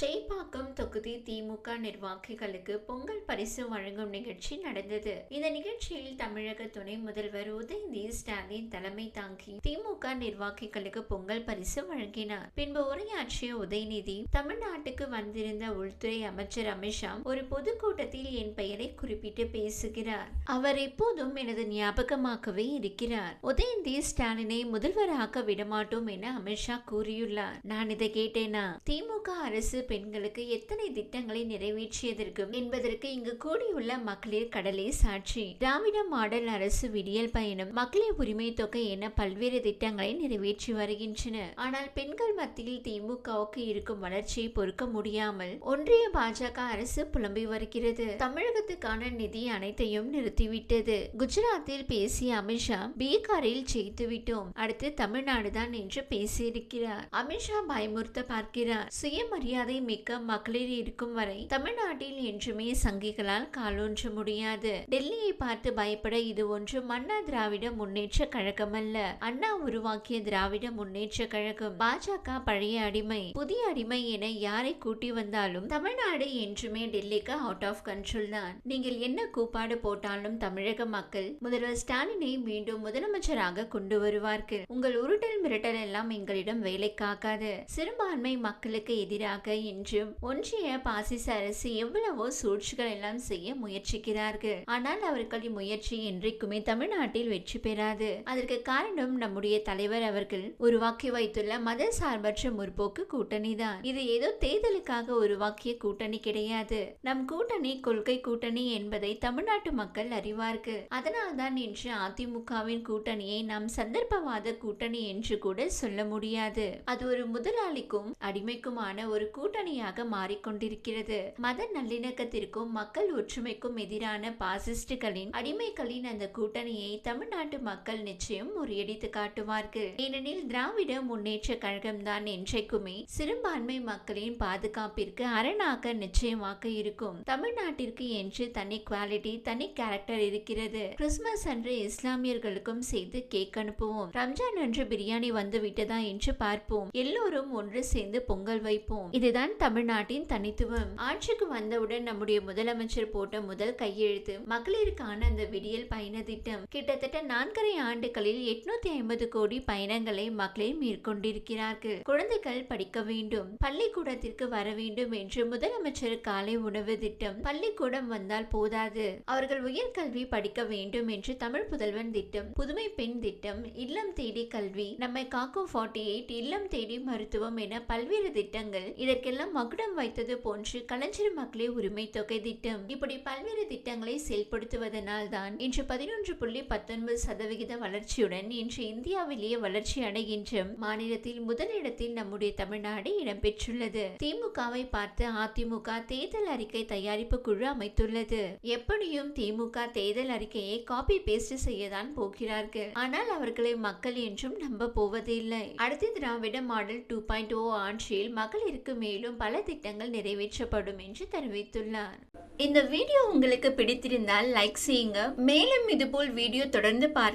சேப்பாக்கம் தொகுதி திமுக நிர்வாகிகளுக்கு பொங்கல் பரிசு வழங்கும் நிகழ்ச்சி நடந்தது. இந்த நிகழ்ச்சியில் தமிழக துணை முதல்வர் உதயநிதி ஸ்டாலின் தலைமை தாங்கி திமுக நிர்வாகிகளுக்கு பொங்கல் பரிசு வழங்கினார். பின்பு உரையாற்றிய உதயநிதி தமிழ்நாட்டுக்கு வந்திருந்த உள்துறை அமைச்சர் அமித்ஷா ஒரு பொதுக்கூட்டத்தில் என் பெயரை குறிப்பிட்டு பேசுகிறார். அவர் எப்போதும் எனது ஞாபகமாகவே இருக்கிறார். உதயநிதி ஸ்டாலினை முதல்வராக்க விடமாட்டோம் என அமித்ஷா கூறியுள்ளார். நான் இதை கேட்டேனா? திமுக அரசு பெண்களுக்கு எத்தனை திட்டங்களை நிறைவேற்றியதற்கும் என்பதற்கு இங்கு கூடியுள்ள மகளிர் கடலே சாட்சி. திராவிட மாடல் அரசு விடியல் பயணம் மகளிர் உரிமை தொகை என பல்வேறு திட்டங்களை நிறைவேற்றி வருகின்றன. ஆனால் பெண்கள் மத்தியில் திமுகவுக்கு இருக்கும் வளர்ச்சியை பொறுக்க முடியாமல் ஒன்றிய பாஜக அரசு புலம்பி வருகிறது. தமிழகத்துக்கான நிதி அனைத்தையும் நிறுத்திவிட்டது. குஜராத்தில் பேசிய அமித்ஷா பீகாரில் ஜெயித்து விட்டோம். அடுத்து தமிழ்நாடு தான் என்று பேசியிருக்கிறார். அமித்ஷா பயமுறுத்த பார்க்கிறார். சுயமரியாதை மரியாதை மிக்க மகளிர் இருக்கும் வரை தமிழ்நாட்டில் என்றுமே சங்கிகளால் காலூன்ற முடியாது. டெல்லியை பார்த்து பயப்பட இது ஒன்று மன்னா திராவிட முன்னேற்ற கழகம் அல்ல. அண்ணா உருவாக்கிய திராவிட முன்னேற்ற கழகம். பாஜக பழைய அடிமை. புதிய அடிமை என யாரை கூட்டி வந்தாலும் தமிழ்நாடு என்றுமே டெல்லிக்கு அவுட் ஆஃப் கண்ட்ரோல் தான். நீங்கள் என்ன கூப்பாடு போட்டாலும் தமிழக மக்கள் முதல்வர் ஸ்டாலினை மீண்டும் முதலமைச்சராக கொண்டு வருவார்கள். உங்கள் உருட்டல் மிரட்டல் எல்லாம் எங்களிடம் வேலை காக்காது சிறுபான்மை மக்களுக்கு எதிராக என்றும் ஒன்றிய பாசிச அரசு எவ்வளவோ சூழ்ச்சிகள் எல்லாம் செய்ய முயற்சிக்கிறார்கள். ஆனால் அவர்களின் முயற்சி என்றைக்குமே தமிழ்நாட்டில் வெற்றி பெறாது. அதற்கு காரணம் நம்முடைய தலைவர் அவர்கள் உருவாக்கி வைத்துள்ள மத சார்பற்ற முற்போக்கு கூட்டணி தான். இது ஏதோ தேர்தலுக்காக உருவாக்கிய கூட்டணி கிடையாது. நம் கூட்டணி கொள்கை கூட்டணி என்பதை தமிழ்நாட்டு மக்கள் அறிவார்கள். அதனால்தான் இன்று அதிமுகவின் கூட்டணியை நாம் சந்தர்ப்பவாத கூட்டணி என்று கூட சொல்ல முடியாது. அது ஒரு முதலாளிக்கும் அடிமைக்குமான ஒரு கூட்டணியாக மாறிக்கொண்டிருக்கிறது. மத நல்லிணக்கத்திற்கும் மக்கள் ஒற்றுமைக்கும் எதிரான பாசிஸ்டுகளின் அடிமைகளின் அந்த கூட்டணியை தமிழ்நாட்டு மக்கள் நிச்சயம் முறியடித்து காட்டுவார்கள். ஏனெனில் திராவிட முன்னேற்ற கழகம் தான் என்றைக்குமே சிறுபான்மை மக்களின் பாதுகாப்பிற்கு அரணாக நிச்சயமாக இருக்கும். தமிழ்நாட்டிற்கு என்று தனி குவாலிட்டி தனி கேரக்டர் இருக்கிறது. கிறிஸ்துமஸ் அன்று இஸ்லாமியர்களுக்கும் செய்து கேக் அனுப்புவோம். ரம்ஜான் அன்று பிரியாணி வந்து விட்டதா என்று பார்ப்போம். எல்லோரும் ஒன்று சேர்ந்து பொங்கல் வைப்போம். இது இதுதான் தமிழ்நாட்டின் தனித்துவம். ஆட்சிக்கு வந்தவுடன் நம்முடைய முதலமைச்சர் போட்ட முதல் கையெழுத்து மகளிருக்கான அந்த விடியல் பயண திட்டம். கிட்டத்தட்ட நான்கரை ஆண்டுகளில் எட்நூத்தி ஐம்பது கோடி பயணங்களை மகளிர் மேற்கொண்டிருக்கிறார்கள். குழந்தைகள் படிக்க வேண்டும் பள்ளிக்கூடத்திற்கு வர வேண்டும் என்று முதலமைச்சர் காலை உணவு திட்டம் பள்ளிக்கூடம் வந்தால் போதாது. அவர்கள் உயர்கல்வி படிக்க வேண்டும் என்று தமிழ் புதல்வன் திட்டம் புதுமை பெண் திட்டம் இல்லம் தேடி கல்வி நம்மை காக்கும் ஃபார்ட்டி எயிட் இல்லம் தேடி மருத்துவம் என பல்வேறு திட்டங்கள் இதற்கு இதற்கெல்லாம் மகுடம் வைத்தது போன்று கலைஞர் மக்களே உரிமை தொகை திட்டம். இப்படி பல்வேறு திட்டங்களை செயல்படுத்துவதனால் தான் இன்று பதினொன்று புள்ளி பத்தொன்பது சதவிகித வளர்ச்சியுடன் இன்று இந்தியாவிலேயே வளர்ச்சி அடைகின்ற மாநிலத்தில் முதலிடத்தில் நம்முடைய தமிழ்நாடு இடம்பெற்றுள்ளது. திமுகவை பார்த்து அதிமுக தேர்தல் அறிக்கை தயாரிப்பு குழு அமைத்துள்ளது. எப்படியும் திமுக தேர்தல் அறிக்கையை காப்பி பேஸ்ட் செய்யதான் போகிறார்கள். ஆனால் அவர்களை மக்கள் என்றும் நம்ப போவதில்லை. அடுத்த Dravida model two point O ஆட்சியில் மகளிருக்கு மேலும் பல திட்டங்கள் நிறைவேற்றப்படும் என்று தெரிவித்துள்ளார். இந்த வீடியோ உங்களுக்கு பிடித்திருந்தால் லைக் செய்யுங்க. மேலும் இதுபோல் வீடியோ தொடர்ந்து பார்க்க